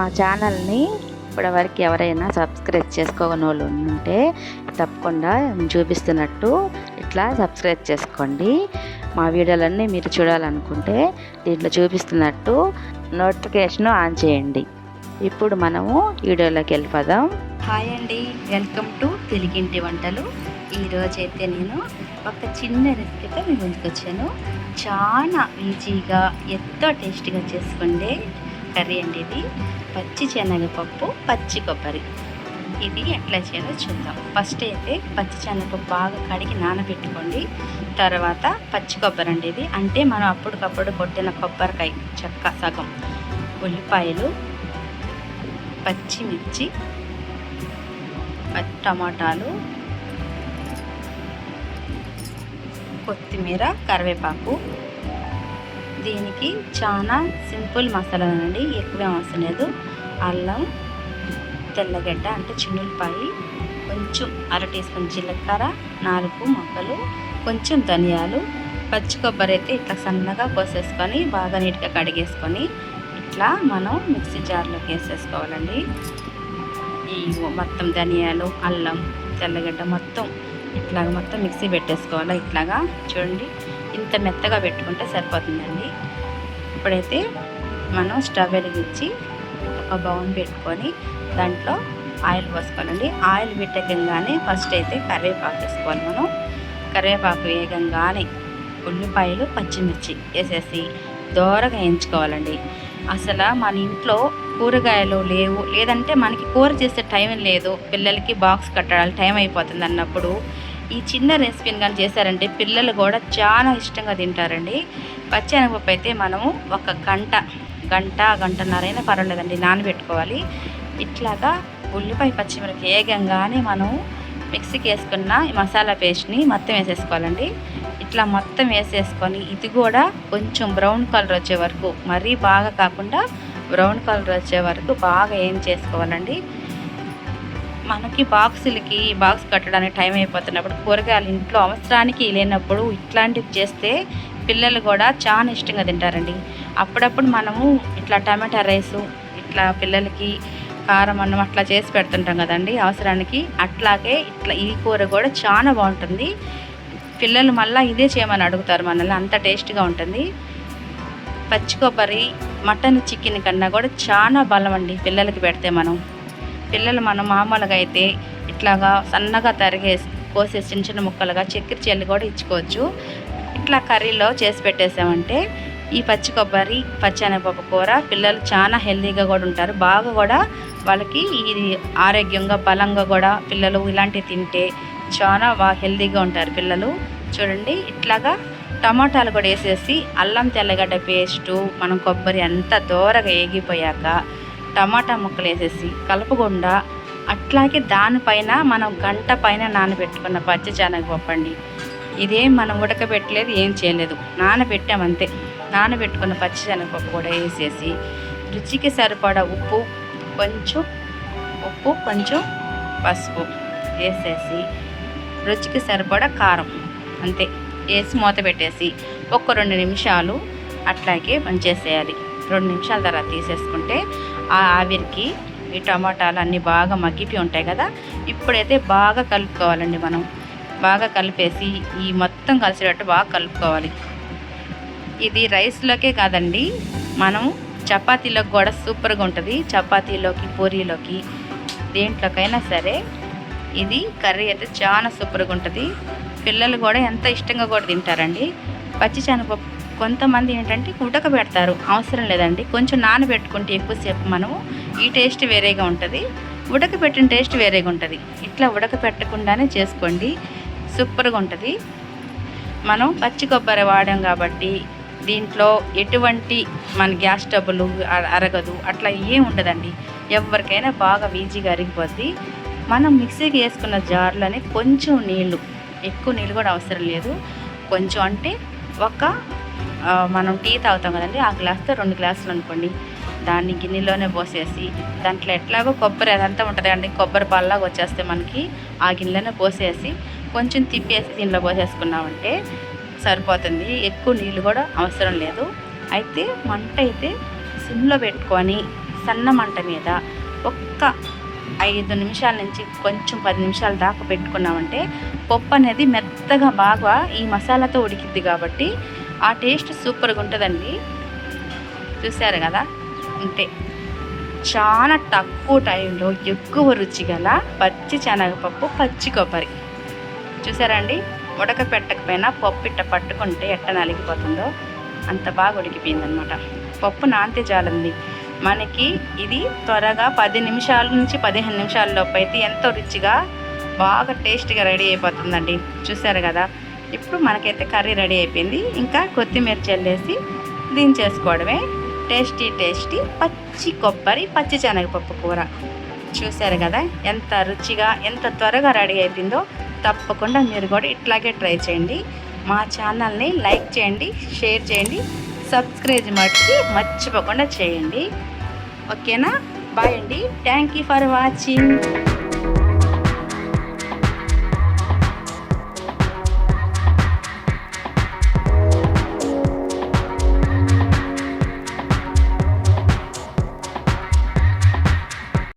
మా ఛానల్ని ఇప్పటివరకు ఎవరైనా సబ్స్క్రైబ్ చేసుకోని వాళ్ళు ఉంటే తప్పకుండా చూపిస్తున్నట్టు ఇట్లా సబ్స్క్రైబ్ చేసుకోండి. మా వీడియోలన్నీ మీరు చూడాలనుకుంటే దీంట్లో చూపిస్తున్నట్టు నోటిఫికేషన్ ఆన్ చేయండి. ఇప్పుడు మనము వీడియోలోకి వెళ్ళిపోదాం. హాయ్ అండి వెల్కమ్ టు తెలుగింటి వంటలు. ఈరోజైతే నేను ఒక చిన్న రెసిపీతో మీ ముందుకు వచ్చాను చాలా ఈజీగా ఎంతో టేస్టీగా చేసుకుండే కర్రీ అండి ఇది. పచ్చి శనగపప్పు పచ్చి కొబ్బరి. ఇది ఎట్లా చేయాలో చూద్దాం. ఫస్ట్ అయితే పచ్చి శనగపప్పు బాగా కడిగి నానబెట్టుకోండి. తర్వాత పచ్చి కొబ్బరి అండి ఇది. అంటే మనం అప్పటికప్పుడు కొట్టిన కొబ్బరికాయ చెక్క సగం. ఉల్లిపాయలు పచ్చిమిర్చి టమాటాలు కొత్తిమీర కరివేపాకు దీనికి చాలా సింపుల్ మసాలా అండి. ఎక్కువ అవసరం లేదు. అల్లం తెల్లగడ్డ అంటే చిన్నులపాయి కొంచెం అర టీ స్పూన్ జీలకర్ర నాలుగు మొక్కలు కొంచెం ధనియాలు పచ్చి కొబ్బరి అయితే ఇట్లా సన్నగా కోసేసుకొని బాగా నీట్గా కడిగేసుకొని ఇట్లా మనం మిక్సీ జార్లోకి వేసేసుకోవాలండి. ఈ మొత్తం ధనియాలు అల్లం తెల్లగడ్డ మొత్తం ఇట్లాగ మొత్తం మిక్సీ పెట్టేసుకోవాలి? ఇట్లాగా చూడండి. ఇంత మెత్తగా పెట్టుకుంటే సరిపోతుందండి. ఇప్పుడైతే మనం స్టవ్ వెలిగించి ఒక బౌన్ పెట్టుకొని దాంట్లో ఆయిల్ పోసుకోవాలండి. ఆయిల్ పెట్టకంగానే ఫస్ట్ అయితే కరివేపాకు వేసుకోవాలి మనం. కరివేపాకు వేగంగానే ఉల్లిపాయలు పచ్చిమిర్చి వేసేసి దోరగా వేయించుకోవాలండి. అసలు మన ఇంట్లో కూరగాయలు లేవు. లేదంటే మనకి కూర చేసే టైం లేదు. పిల్లలకి బాక్స్ కట్టడానికి టైం అయిపోతుంది అన్నప్పుడు ఈ చిన్న రెసిపీని కానీ చేశారంటే పిల్లలు కూడా చాలా ఇష్టంగా తింటారండి. పచ్చెనగపప్పు అయితే మనము ఒక గంట గంట గంటన్నరైనా పర్వాలేదండి నానబెట్టుకోవాలి. ఇట్లాగా ఉల్లిపాయ పచ్చిమిరపకి వేగంగానే మనం మిక్సీకి వేసుకున్న ఈ మసాలా పేస్ట్ని మొత్తం వేసేసుకోవాలండి. ఇట్లా మొత్తం వేసేసుకొని ఇది కూడా కొంచెం బ్రౌన్ కలర్ వచ్చే వరకు మరీ బాగా కాకుండా బ్రౌన్ కలర్ వచ్చే వరకు బాగా ఏం చేసుకోవాలండి. మనకి బాక్సులకి బాక్స్ కట్టడానికి టైం అయిపోతున్నప్పుడు కూరగాయలు ఇంట్లో అవసరానికి లేనప్పుడు ఇట్లాంటివి చేస్తే పిల్లలు కూడా చాలా ఇష్టంగా తింటారండి. అప్పుడప్పుడు మనము ఇట్లా టమాటా రైసు ఇట్లా పిల్లలకి కారం అన్నం అట్లా చేసి పెడుతుంటాం కదండి. అవసరానికి అట్లాగే ఇట్లా ఈ కూర కూడా చాలా బాగుంటుంది. పిల్లలు మళ్ళీ ఇదే చేయమని అడుగుతారు మనల్ని అంత టేస్ట్గా ఉంటుంది. పచ్చి కొబ్బరి మటన్ చికెన్ కన్నా కూడా చాలా బలం అండి పిల్లలకి పెడితే మనం. పిల్లలు మనం మామూలుగా అయితే ఇట్లాగా సన్నగా తరిగేసి కోసేసి చిన్న చిన్న ముక్కలుగా చక్కెర చెల్లి కూడా ఇచ్చుకోవచ్చు. ఇట్లా కర్రీలో చేసి పెట్టేసామంటే ఈ పచ్చి కొబ్బరి పచ్చనపప్పు కూర పిల్లలు చాలా హెల్తీగా కూడా ఉంటారు. బాగా కూడా వాళ్ళకి ఇది ఆరోగ్యంగా బలంగా కూడా పిల్లలు ఇలాంటివి తింటే చాలా బాగా హెల్తీగా ఉంటారు పిల్లలు. చూడండి ఇట్లాగా టమాటాలు కూడా వేసేసి అల్లం తెల్లగడ్డ పేస్టు మనం కొబ్బరి అంతా దోరగా ఏగిపోయాక టమాటా ముక్కలు వేసేసి కలపకుండా అట్లాగే దానిపైన మనం గంట పైన నానబెట్టుకున్న పచ్చి శనగపప్పు అండి ఇదేం మనం ఉడకబెట్టలేదు ఏం చేయలేదు. నానబెట్టామంతే. నానబెట్టుకున్న పచ్చి శనగపప్పు కూడా వేసేసి రుచికి సరిపడా ఉప్పు కొంచెం ఉప్పు కొంచెం పసుపు వేసేసి రుచికి సరిపడా కారం అంతే. వేసి మూత పెట్టేసి ఒక రెండు నిమిషాలు అట్లాగే పనిచేసేయాలి. రెండు నిమిషాల తర్వాత తీసేసుకుంటే ఆ ఆవిరికి ఈ టమాటాలు అన్నీ బాగా మగ్గిపి ఉంటాయి కదా ఇప్పుడైతే బాగా కలుపుకోవాలండి మనం. బాగా కలిపేసి ఈ మొత్తం కలిసేటట్టు బాగా కలుపుకోవాలి. ఇది రైస్లోకే కాదండి మనం చపాతీలోకి కూడా సూపర్గా ఉంటుంది. చపాతీలోకి పూరీలోకి దేంట్లోకైనా సరే ఇది కర్రీ అయితే చాలా సూపర్గా ఉంటుంది. పిల్లలు కూడా ఎంత ఇష్టంగా కూడా తింటారండి. పచ్చి శనగపప్పు కొంతమంది ఏంటంటే ఉడకబెడతారు అవసరం లేదండి. కొంచెం నానబెట్టుకుంటే ఎక్కువసేపు మనము ఈ టేస్ట్ వేరేగా ఉంటుంది. ఉడకబెట్టిన టేస్ట్ వేరేగా ఉంటుంది. ఇట్లా ఉడకబెట్టకుండానే చేసుకోండి. సూపర్గా ఉంటుంది. మనం పచ్చి కొబ్బరి వాడాం కాబట్టి దీంట్లో ఎటువంటి మన గ్యాస్ ట్రబుల్ అరగదు. అట్లా ఏం ఉండదండి. ఎవరికైనా బాగా ఈజీగా అరిగిపోద్ది. మనం మిక్సీకి వేసుకున్న జార్లోనే కొంచెం నీళ్ళు ఎక్కువ నీళ్ళు కూడా అవసరం లేదు. కొంచెం అంటే ఒక మనం టీ తాగుతాం కదండి ఆ గ్లాస్తో రెండు గ్లాసులు అనుకోండి. దాన్ని గిన్నెలోనే పోసేసి దాంట్లో ఎట్లాగో కొబ్బరి అదంతా ఉంటుంది అండి కొబ్బరి పాలలాగా వచ్చేస్తే మనకి ఆ గిన్నెలోనే పోసేసి కొంచెం తిప్పేసి దీనిలో పోసేసుకున్నామంటే సరిపోతుంది. ఎక్కువ నీళ్ళు కూడా అవసరం లేదు. అయితే మంట అయితే సిమ్లో పెట్టుకొని సన్న మంట మీద ఒక్క ఐదు నిమిషాల నుంచి కొంచెం పది నిమిషాల దాకా పెట్టుకున్నామంటే పప్పు అనేది మెత్తగా బాగా ఈ మసాలాతో ఉడికిద్ది కాబట్టి ఆ టేస్ట్ సూపర్గా ఉంటుందండి. చూసారు కదా? అంతే చాలా తక్కువ టైంలో ఎక్కువ రుచి గల పచ్చి శనగపప్పు పచ్చి కొబ్బరి. చూసారండి ఉడక పెట్టకపోయినా పప్పు ఇట్ట పట్టుకుంటే ఎట్ట నలిగిపోతుందో అంత బాగా ఉడికిపోయిందనమాట పప్పు నాంతే చాలండి. మనకి ఇది త్వరగా పది నిమిషాల నుంచి పదిహేను నిమిషాల లోపు అయితే ఎంతో రుచిగా బాగా టేస్ట్గా రెడీ అయిపోతుందండి. చూసారు కదా? ఇప్పుడు మనకైతే కర్రీ రెడీ అయిపోయింది. ఇంకా కొత్తిమీర చల్లేసి దించేసుకోవడమే టేస్టీ టేస్టీ పచ్చి కొబ్బరి పచ్చి శనగపప్పు కూర. చూశారు కదా ఎంత రుచిగా ఎంత త్వరగా రెడీ అయిపోయిందో? తప్పకుండా మీరు కూడా ఇట్లాగే ట్రై చేయండి. మా ఛానల్ని లైక్ చేయండి షేర్ చేయండి సబ్స్క్రైబ్ మట్టి మర్చిపోకుండా చేయండి. ఓకేనా? బాయ్ అండి. Thank you for watching